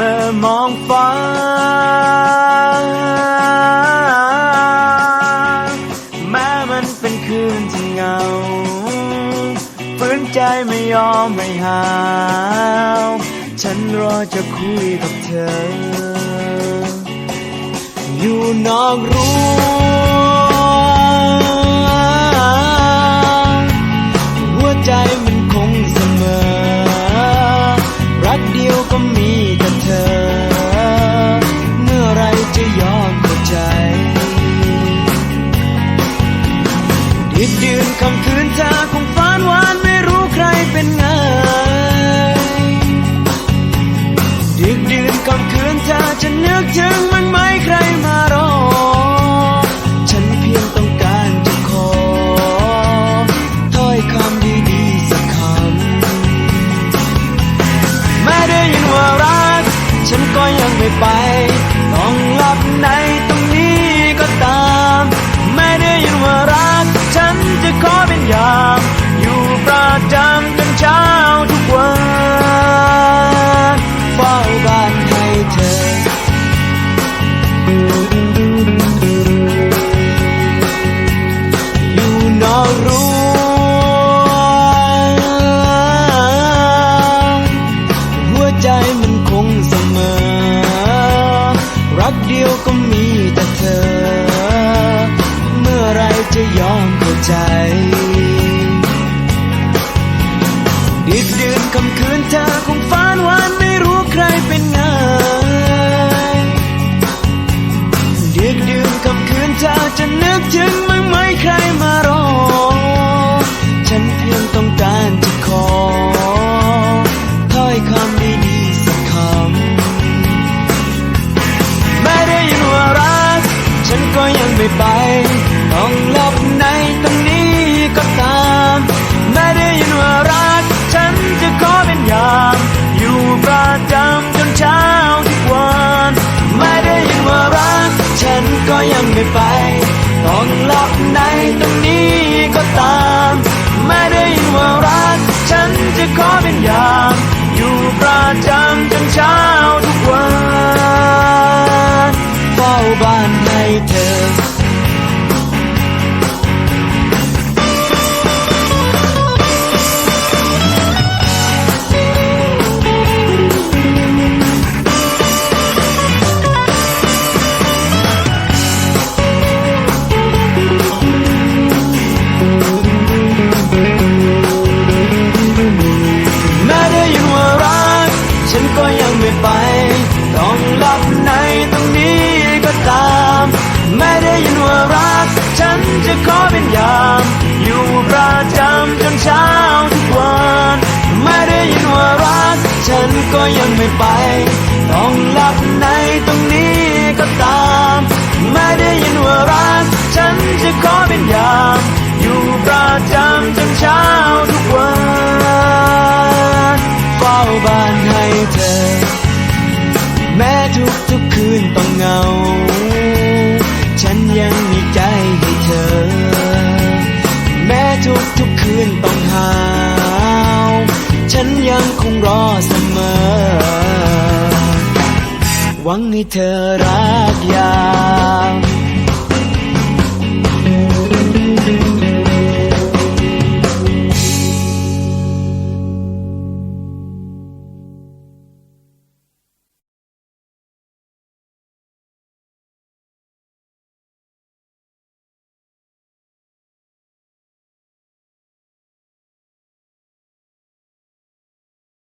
เมื่อมองฟ้า แม้มันเป็นคืนที่เงาฝืนใจไม่ยอมไม่หาว ฉันรอจะคุยกับเธอ อยู่นอกรั้วหัวใจ ไม่ไป ต้องหลับใน ฉันก็ยังไม่ไป ต้องหลับในตรงนี้ก็ตามไม่ได้ยินว่ารัก ฉันจะขอเป็นยาม อยู่ประจำจนเช้าทุกวันไม่ได้ยินว่ารัก ฉันก็ยังไม่ไป ต้องหลับในตรงนี้ก็ตาม ไม่ได้ยินว่ารัก ฉันจะขอเป็น ยังไม่ไป ต้องหลับในตรงนี้ก็ตามแม้ได้ยินว่ารัก ฉันจะขอเป็นยาม อยู่ประจำจนเช้าทุกวัน ไม่ได้ยินว่ารัก ฉันก็ยังไม่ไป ต้องหลับในตรงนี้ก็ตาม ไม่ได้ยินว่ารัก ฉันจะขอเป็นยาม อยู่ประจำจนเช้า ฉันยังคงรอเสมอ หวังให้เธอรักยา